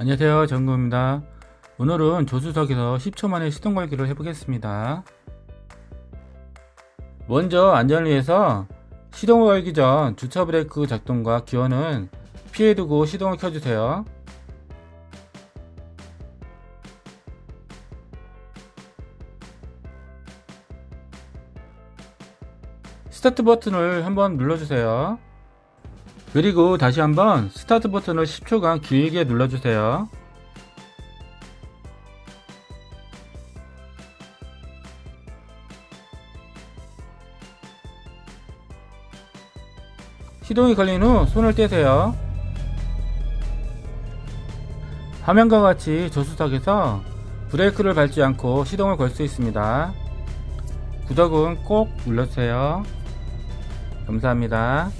안녕하세요. 정구입니다. 오늘은 조수석에서 10초 만에 시동 걸기를 해보겠습니다. 먼저 안전을 위해서 시동을 걸기 전 주차 브레이크 작동과 기어는 피해두고 시동을 켜주세요. 스타트 버튼을 한번 눌러주세요 그리고 다시 한번 스타트 버튼을 10초간 길게 눌러주세요. 시동이 걸린 후 손을 떼세요. 화면과 같이 조수석에서 브레이크를 밟지 않고 시동을 걸 수 있습니다. 구독은 꼭 눌러주세요. 감사합니다.